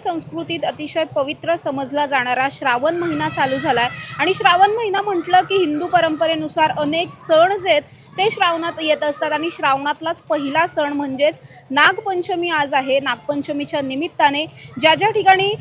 संस्कृतीत अतिशय पवित्र समजला जाणारा श्रावण महिना चालू झाला आहे आणि श्रावण महिना म्हटलं की हिंदू परंपरेनुसार अनेक सण जे आहेत ते श्रावणात येत असतात. आणि श्रावणातलाच पहिला सण म्हणजेच नागपंचमी आज आहे. नागपंचमीच्या निमित्ताने ज्या ज्या ठिकाणी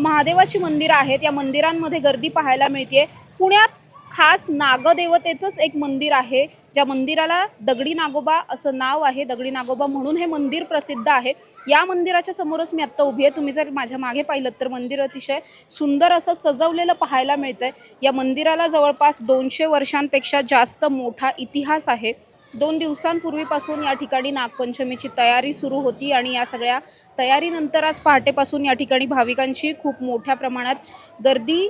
महादेवाची मंदिरं आहेत या मंदिरांमध्ये गर्दी पाहायला मिळते पुण्यात खास नागदेवतेचंच एक मंदिर आहे ज्या मंदिराला दगडी नागोबा असं नाव आहे दगडी नागोबा म्हणून हे मंदिर प्रसिद्ध आहे. या मंदिराच्या समोरच मी आत्ता उभी आहे. तुम्ही जर माझ्या मागे पाहिलं तर मंदिर अतिशय सुंदर असं सजवलेलं पाहायला मिळतंय. या मंदिराला जवळपास दोनशे वर्षांपेक्षा जास्त मोठा इतिहास आहे. दोन दिवसांपूर्वीपासून या ठिकाणी नागपंचमीची तयारी सुरू होती आणि या सगळ्या तयारीनंतर आज पहाटेपासून या ठिकाणी भाविकांची खूप मोठ्या प्रमाणात गर्दी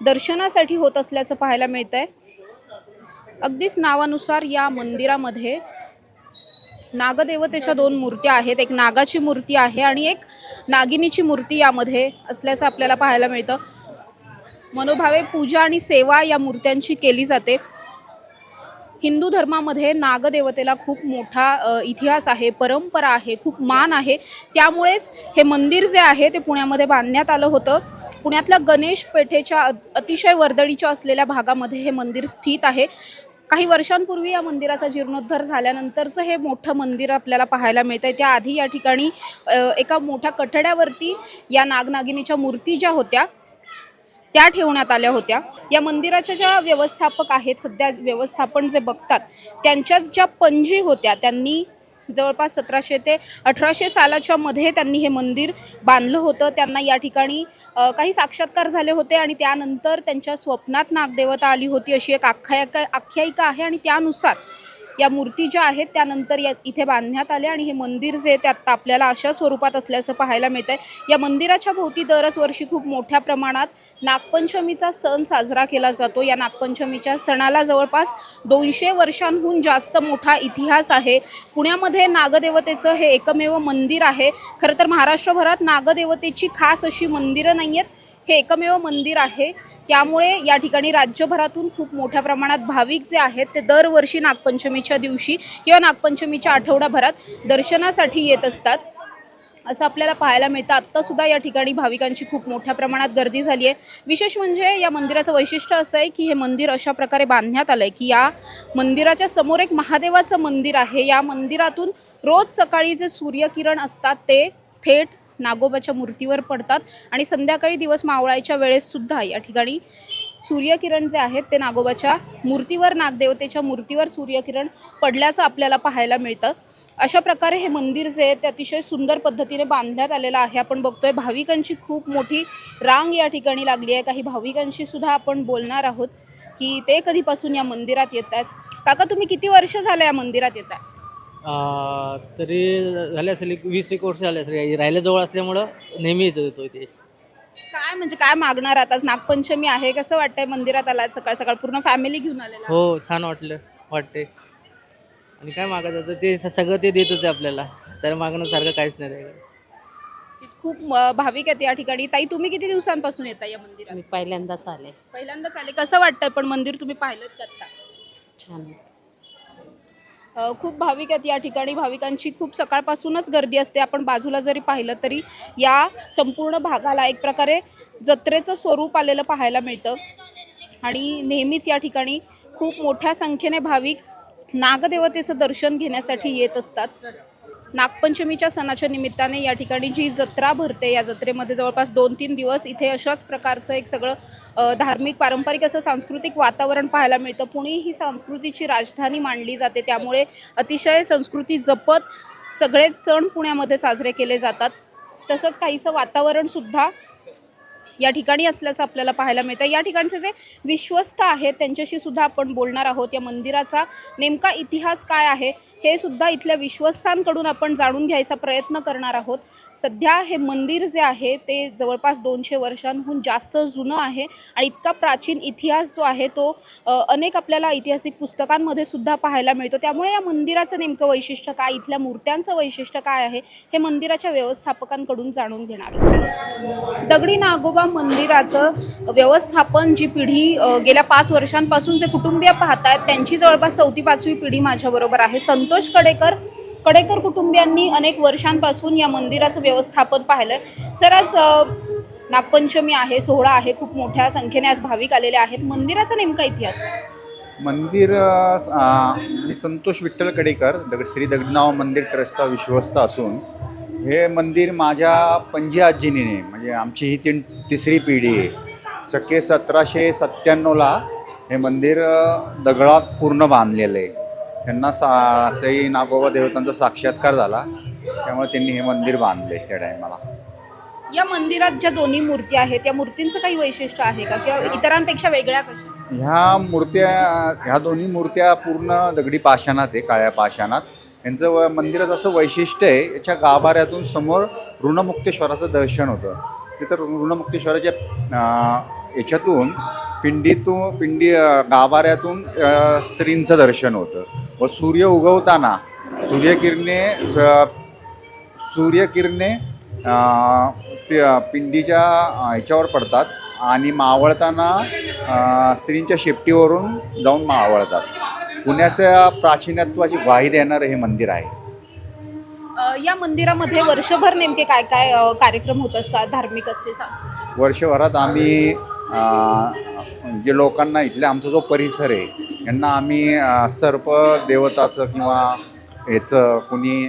दर्शनासाठी होत असल्याचं पाहायला मिळत आहे अगदीच नावानुसार या मंदिरामध्ये नागदेवतेच्या दोन मूर्त्या आहेत. एक नागाची मूर्ती आहे आणि एक नागिनीची मूर्ती यामध्ये असल्याचं आपल्याला पाहायला मिळतं. मनोभावे पूजा आणि सेवा या मूर्त्यांची केली जाते. हिंदू धर्मामध्ये नागदेवतेला खूप मोठा इतिहास आहे परंपरा आहे खूप मान आहे. त्यामुळेच हे मंदिर जे आहे ते पुण्यामध्ये बांधण्यात आलं होतं. पुण्यातल्या गणेश पेठेच्या अतिशय वर्दळीच्या असलेल्या भागामध्ये हे मंदिर स्थित आहे. काही वर्षांपूर्वी या मंदिराचा जीर्णोद्धार झाल्यानंतरचं हे मोठं मंदिर आपल्याला पाहायला मिळतं आहे त्याआधी या ठिकाणी एका मोठ्या कठड्यावरती या नागनागिनीच्या मूर्ती ज्या होत्या त्या ठेवण्यात आल्या होत्या. या मंदिराच्या ज्या व्यवस्थापक आहेत सध्या व्यवस्थापन जे बघतात त्यांच्या ज्या पणजी होत्या त्यांनी जवळपास सतराशे ते अठराशे सालाच्या मध्ये त्यांनी हे मंदिर बांधलं होतं. त्यांना या ठिकाणी काही साक्षात्कार झाले होते आणि त्यानंतर त्यांच्या स्वप्नात नागदेवता आली होती अशी एक आख्यायिका आख्यायिका आहे आणि त्यानुसार या मूर्ती ज्या आहेत त्यानंतर या इथे बांधण्यात आल्या आणि हे मंदिर जे आहे ते आत्ता आपल्याला अशा स्वरूपात असल्याचं पाहायला मिळत आहे या मंदिराच्या भोवती दरच वर्षी खूप मोठ्या प्रमाणात नागपंचमीचा सण साजरा केला जातो. या नागपंचमीच्या सणाला जवळपास दोनशे वर्षांहून जास्त मोठा इतिहास आहे. पुण्यामध्ये नागदेवतेचं हे एकमेव मंदिर आहे. खरं तर महाराष्ट्रभरात नागदेवतेची खास अशी मंदिरं नाही आहेत हे एकमेव मंदिर आहे. त्यामुळे या ठिकाणी राज्यभरातून खूप मोठ्या प्रमाणात भाविक जे आहेत ते दरवर्षी नागपंचमीच्या दिवशी किंवा नागपंचमीच्या आठवडाभरात दर्शनासाठी येत असतात. असं आपल्याला पाहायला मिळतं. आत्तासुद्धा या ठिकाणी भाविकांची खूप मोठ्या प्रमाणात गर्दी झाली आहे. विशेष म्हणजे या मंदिराचं वैशिष्ट्य असं आहे की हे मंदिर अशा प्रकारे बांधण्यात आलं आहे की या मंदिराच्या समोर एक महादेवाचं मंदिर आहे. या मंदिरातून रोज सकाळी जे सूर्यकिरण असतात ते थेट नागोबाच्या मूर्तीवर पडतात. आणि संध्याकाळी दिवस मावळायच्या वेळेससुद्धा या ठिकाणी सूर्यकिरण जे आहेत ते नागोबाच्या मूर्तीवर नागदेवतेच्या मूर्तीवर सूर्यकिरण पडल्याचं आपल्याला पाहायला मिळतं. अशा प्रकारे हे मंदिर जे आहे ते अतिशय सुंदर पद्धतीने बांधण्यात आलेलं आहे. आपण बघतोय भाविकांची खूप मोठी रांग या ठिकाणी लागली आहे. काही भाविकांशी सुद्धा आपण बोलणार आहोत की ते कधीपासून या मंदिरात येत आहेत? काका तुम्ही किती वर्ष झालं या मंदिरात येत आहे? तरी झाले असेल एक वीस एक वर्ष झाले असेल. राहिल्या जवळ असल्यामुळं नेहमी येत येतो इथे. काय म्हणजे काय मागणार आता? आज नागपंचमी आहे कसं वाटतंय मंदिरात आलात सकाळ सकाळ? पूर्ण फॅमिली घेऊन आलेला? हो छान वाटलं वाटते आणि काय मागायचं आता? ते स- सगळं ते देतच आहे आपल्याला. तर मागण्यासारखं काहीच नाही त्याच्यात. खूप अं, भाविक आहेत या ठिकाणी. ताई तुम्ही किती दिवसांपासून येता या मंदिरात? मी पहिल्यांदाच आले. पहिल्यांदाच आले. कसं वाटतंय पण मंदिर तुम्ही पाहिलं का आता? छान. खूप भाविक आहेत या ठिकाणी. भाविकांची खूप सकाळपासूनच गर्दी असते. आपण बाजूला जरी पाहिलं तरी या संपूर्ण भागाला एक प्रकारे जत्रेचं स्वरूप आलेलं पाहायला मिळतं. आणि नेहमीच या ठिकाणी खूप मोठ्या संख्येने भाविक नागदेवतेचं दर्शन घेण्यासाठी येत असतात. नागपंचमीच्या सणाच्या निमित्ताने या ठिकाणी जी जत्रा भरते या जत्रेमध्ये जवळपास दोन तीन दिवस इथे अशाच प्रकारचं एक सगळं धार्मिक पारंपरिक असं सांस्कृतिक वातावरण पाहायला मिळतं. पुणे ही संस्कृतीची राजधानी मानली जाते. त्यामुळे अतिशय संस्कृती जपत सगळेच सण पुण्यामध्ये साजरे केले जातात. तसंच काहीसं वातावरणसुद्धा या ठिकाणी असल्याचं आपल्याला पाहायला मिळतं या ठिकाणचे जे विश्वस्त आहेत त्यांच्याशी सुद्धा आपण बोलणार आहोत. या मंदिराचा नेमका इतिहास काय आहे हे सुद्धा इथल्या विश्वस्तांकडून आपण जाणून घ्यायचा प्रयत्न करणार आहोत. सध्या हे मंदिर जे आहे ते जवळपास दोनशे वर्षांहून जास्त जुनं आहे आणि इतका प्राचीन इतिहास जो आहे तो अनेक आपल्याला ऐतिहासिक पुस्तकांमध्ये सुद्धा पाहायला मिळतो. त्यामुळे या मंदिराचं नेमकं वैशिष्ट्य काय इथल्या मूर्त्यांचं वैशिष्ट्य काय आहे हे मंदिराच्या व्यवस्थापकांकडून जाणून घेणार दगडी नागोबा मंदिराचं व्यवस्थापन जी पिढी गेल्या पाच वर्षांपासून जे कुटुंबीय पाहत आहेत त्यांची जवळपास चौथी पाचवी पिढी माझ्याबरोबर आहे. संतोष कडेकर कडेकर कुटुंबियांनी अनेक वर्षांपासून या मंदिराचं व्यवस्थापन पाहिलं सर आज नागपंचमी आहे सोहळा आहे खूप मोठ्या संख्येने आज भाविक आलेले आहेत. मंदिराचा नेमका इतिहास काय? मंदिर मी संतोष विठ्ठल कडेकर दगड श्री दगडनाव मंदिर ट्रस्टचा विश्वस्त असून हे मंदिर माझ्या पणजी आजीनीने म्हणजे आमची ही तीन तिसरी पिढी आहे. शक्य सतराशे सत्त्याण्णवला हे मंदिर दगडात पूर्ण बांधलेलं आहे. त्यांना सा सई नागोबा देवतांचा साक्षात्कार झाला. त्यामुळे त्यांनी हे मंदिर बांधले त्या टायमाला. या मंदिरात ज्या दोन्ही मूर्ती आहेत त्या मूर्तींचं काही वैशिष्ट्य आहे का? किंवा इतरांपेक्षा वेगळ्या कशा? ह्या मूर्त्या ह्या दोन्ही मूर्त्या पूर्ण दगडी पाषाणात आहे काळ्या पाषाणात. यांचं व मंदिराचं असं वैशिष्ट्य आहे याच्या गाभाऱ्यातून समोर ऋणमुक्तेश्वराचं दर्शन होतं. तिथं ऋणमुक्तेश्वराच्या याच्यातून पिंडीतून पिंडी गाभाऱ्यातून स्त्रींचं दर्शन होतं. व सूर्य उगवताना सूर्यकिरणे स- सूर्यकिरणे पिंडीच्या ह्याच्यावर पडतात आणि मावळताना स्त्रींच्या शेपटीवरून जाऊन मावळतात. पुण्याच्या प्राचीनत्वाची ग्वाही देणारं हे मंदिर आहे. या मंदिरामध्ये वर्षभर नेमके काय काय कार्यक्रम होत असतात धार्मिक असतील सांग. वर्षभरात आम्ही जे लोकांना इथल्या आमचा जो परिसर आहे यांना आम्ही सर्प देवताचं किंवा ह्याचं कुणी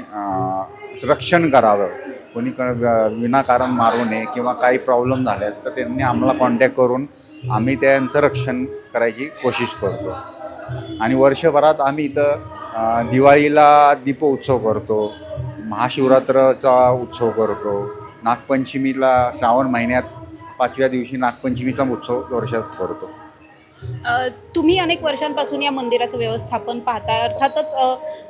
रक्षण करावं कोणी क विनाकारण मारू नये किंवा काही प्रॉब्लेम झाल्यास तर त्यांनी आम्हाला कॉन्टॅक्ट करून आम्ही त्यांचं रक्षण करायची कोशिश करतो. आणि वर्षभरात आम्ही इथं दिवाळीला दिवाळीला दीपोत्सव करतो महाशिवरात्राचा उत्सव करतो नागपंचमीला श्रावण महिन्यात पाचव्या दिवशी नागपंचमीचा उत्सव वर्षात करतो. तुम्ही अनेक वर्षांपासून या मंदिराचं व्यवस्थापन पाहता अर्थातच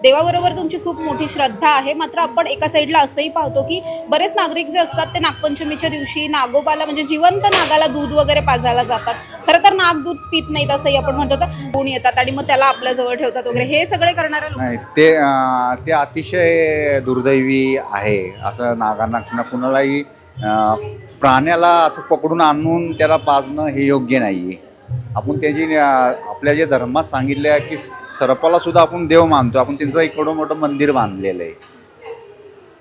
देवाबरोबर तुमची खूप मोठी श्रद्धा आहे. मात्र आपण एका साईडला असंही पाहतो की बरेच नागरिक जे असतात ते नागपंचमीच्या दिवशी नागोबाला म्हणजे जिवंत नागाला दूध वगैरे पाजायला जातात. खरं तर नाग दूध पित नाहीत असंही आपण म्हणतो. तर गुण येतात आणि मग त्याला आपल्याजवळ ठेवतात वगैरे. हे सगळे करणारे नाही ते ते अतिशय दुर्दैवी आहे. असं नागांना कुणालाही प्राण्याला असं पकडून आणून त्याला पाजणं हे योग्य नाही आहे आपण त्याची आपल्या जे धर्मात सांगितले आहे की सर्पाला सुद्धा आपण देव मानतो आपण त्यांचं एक एवढं मोठं मंदिर बांधलेलं आहे.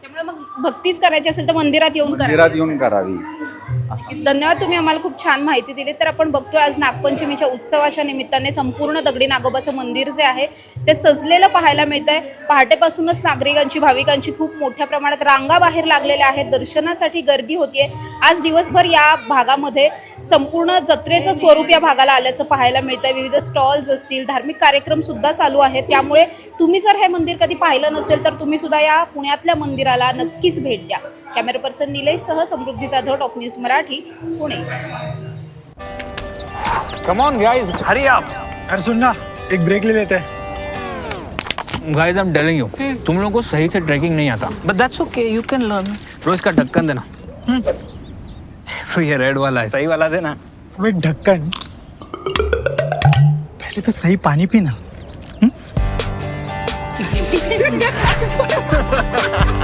त्यामुळे मग भक्तीच करायची असेल तर मंदिरात येऊन करा मंदिरात येऊन करावी. धन्यवाद तुम्ही आम्हाला खूप छान माहिती दिली. तर आपण बघतोय आज नागपंचमीच्या उत्सवाच्या निमित्ताने संपूर्ण दगडी नागोबाचं मंदिर जे आहे ते सजलेलं पाहायला मिळत आहे पहाटेपासूनच नागरिकांची भाविकांची खूप मोठ्या प्रमाणात रांगा बाहेर लागलेल्या आहेत. दर्शनासाठी गर्दी होतीये. आज दिवसभर या भागामध्ये संपूर्ण जत्रेचं स्वरूप या भागाला आल्याचं पाहायला मिळतंय. विविध स्टॉल्स असतील धार्मिक कार्यक्रम सुद्धा चालू आहेत. त्यामुळे तुम्ही जर हे मंदिर कधी पाहिलं नसेल तर तुम्ही सुद्धा या पुण्यातल्या मंदिराला नक्कीच भेट द्या. Camera person निलेशसह Samruddhi Jadhav top news Marathi. Pune. Come on guys hurry up अरे सुन ना एक ब्रेक ले लेते हैं. Guys I am telling you तुम लोगों को सही से ट्रैकिंग नहीं आता. But that's okay you can learn रोज का ढक्कन देना. हम्म। तो ये रेड वाला है. सही वाला देना. अबे ढक्कन. पहले तो सही पानी पीना.